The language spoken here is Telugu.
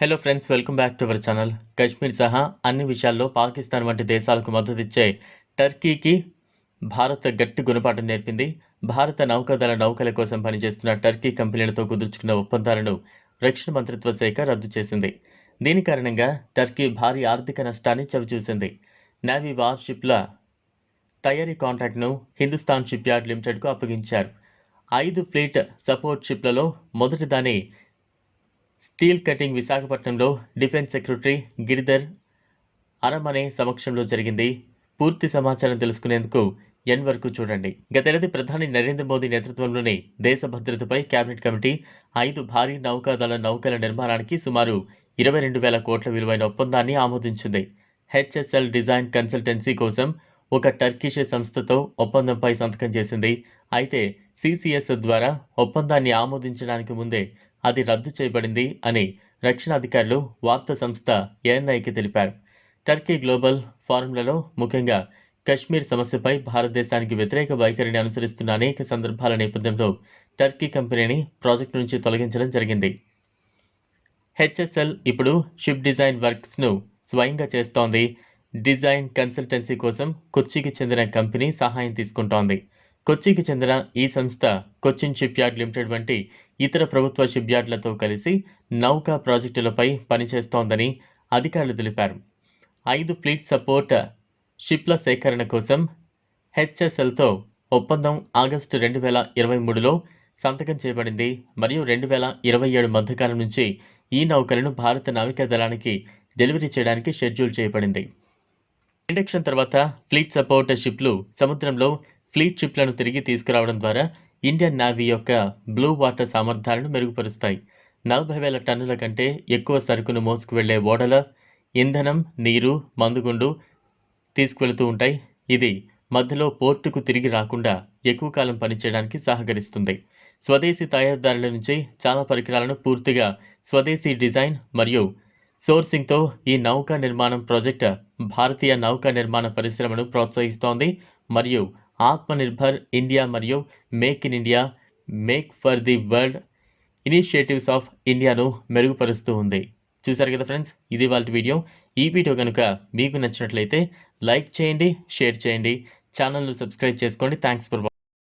Hello friends welcome back to our channel Kashmir సహా అన్ని విషయాల్లో పాకిస్తాన్ వంటి దేశాలకు మద్దతిచ్చే టర్కీకి భారత్ గట్టి గుణపాఠం నేర్పింది. భారత నౌకాదళ నౌకల కోసం పనిచేస్తున్న టర్కీ కంపెనీలతో కుదుర్చుకున్న ఒప్పందాలను రక్షణ మంత్రిత్వ శాఖ రద్దు చేసింది. దీని కారణంగా టర్కీ భారీ ఆర్థిక నష్టాన్ని చవిచూసింది. నేవీ వార్షిప్ల తయారీ కాంట్రాక్ట్ను హిందుస్థాన్ షిప్ యార్డ్ లిమిటెడ్కు అప్పగించారు. ఐదు ఫ్లీట్ సపోర్ట్ షిప్లలో మొదటిదాని స్టీల్ కటింగ్ విశాఖపట్నంలో డిఫెన్స్ సెక్రటరీ గిరిధర్ అరమనే సమక్షంలో జరిగింది. పూర్తి సమాచారం తెలుసుకునేందుకు ఎన్ వరకు చూడండి. గతేడాది ప్రధాని నరేంద్ర మోదీ నేతృత్వంలోని దేశ భద్రతపై కేబినెట్ కమిటీ ఐదు భారీ నౌకాదళ నౌకల నిర్మాణానికి సుమారు ఇరవై రెండు వేల కోట్ల విలువైన ఒప్పందాన్ని ఆమోదించింది. హెచ్ఎస్ఎల్ డిజైన్ కన్సల్టెన్సీ కోసం ఒక టర్కిష్ సంస్థతో ఒప్పందంపై సంతకం చేసింది. అయితే సిసిఎస్ ద్వారా ఒప్పందాన్ని ఆమోదించడానికి ముందే అది రద్దు చేయబడింది అని రక్షణ అధికారులు వార్తా సంస్థ ఏఎన్ఐకి తెలిపారు. టర్కీ గ్లోబల్ ఫారంలలో ముఖ్యంగా కశ్మీర్ సమస్యపై భారతదేశానికి వ్యతిరేక వైఖరిని అనుసరిస్తున్న అనేక సందర్భాల నేపథ్యంలో టర్కీ కంపెనీని ప్రాజెక్టు నుంచి తొలగించడం జరిగింది. హెచ్ఎస్ఎల్ ఇప్పుడు షిప్ డిజైన్ వర్క్స్ను స్వయంగా చేస్తోంది. డిజైన్ కన్సల్టెన్సీ కోసం కుర్చీకి చెందిన కంపెనీ సహాయం తీసుకుంటోంది. కొచ్చికి చెందిన ఈ సంస్థ కొచ్చిన్ షిప్ యార్డ్ లిమిటెడ్ వంటి ఇతర ప్రభుత్వ షిప్ యార్డ్లతో కలిసి నౌకా ప్రాజెక్టులపై పనిచేస్తోందని అధికారులు తెలిపారు. ఐదు ఫ్లీట్ సపోర్ట్ షిప్ల సేకరణ కోసం హెచ్ఎస్ఎల్తో ఒప్పందం ఆగస్టు రెండు వేల ఇరవై మూడులో సంతకం చేయబడింది. మరియు రెండు వేల ఇరవై ఏడు మధ్యకాలం నుంచి ఈ నౌకలను భారత నావికా దళానికి డెలివరీ చేయడానికి షెడ్యూల్ చేయబడింది. ఇండక్షన్ తర్వాత ఫ్లీట్ సపోర్ట్ షిప్లు సముద్రంలో ఫ్లీట్ షిప్లను తిరిగి తీసుకురావడం ద్వారా ఇండియన్ నావీ యొక్క బ్లూ వాటర్ సామర్థ్యాలను మెరుగుపరుస్తాయి. నలభై వేల టన్నుల కంటే ఎక్కువ సరుకును మోసుకు వెళ్ళే ఓడల ఇంధనం నీరు మందుగుండు తీసుకువెళుతూ ఉంటాయి. ఇది మధ్యలో పోర్టుకు తిరిగి రాకుండా ఎక్కువ కాలం పనిచేయడానికి సహకరిస్తుంది. స్వదేశీ తయారీదారుల నుంచి చాలా పరికరాలను పూర్తిగా స్వదేశీ డిజైన్ మరియు సోర్సింగ్తో ఈ నౌకా నిర్మాణం ప్రాజెక్ట్ భారతీయ నౌకా నిర్మాణ పరిశ్రమను ప్రోత్సహిస్తోంది మరియు ఆత్మనిర్భర్ ఇండియా మరియు make in India make for the world initiatives of ఇండియాను మెరుగుపరుస్తూ ఉంది. చూసారు కదా ఫ్రెండ్స్? ఇది వాళ్ళ వీడియో. ఈ వీడియో కనుక మీకు నచ్చినట్లయితే లైక్ చేయండి షేర్ చేయండి. ఛానల్ను సబ్స్క్రైబ్ చేసుకోండి. Thanks for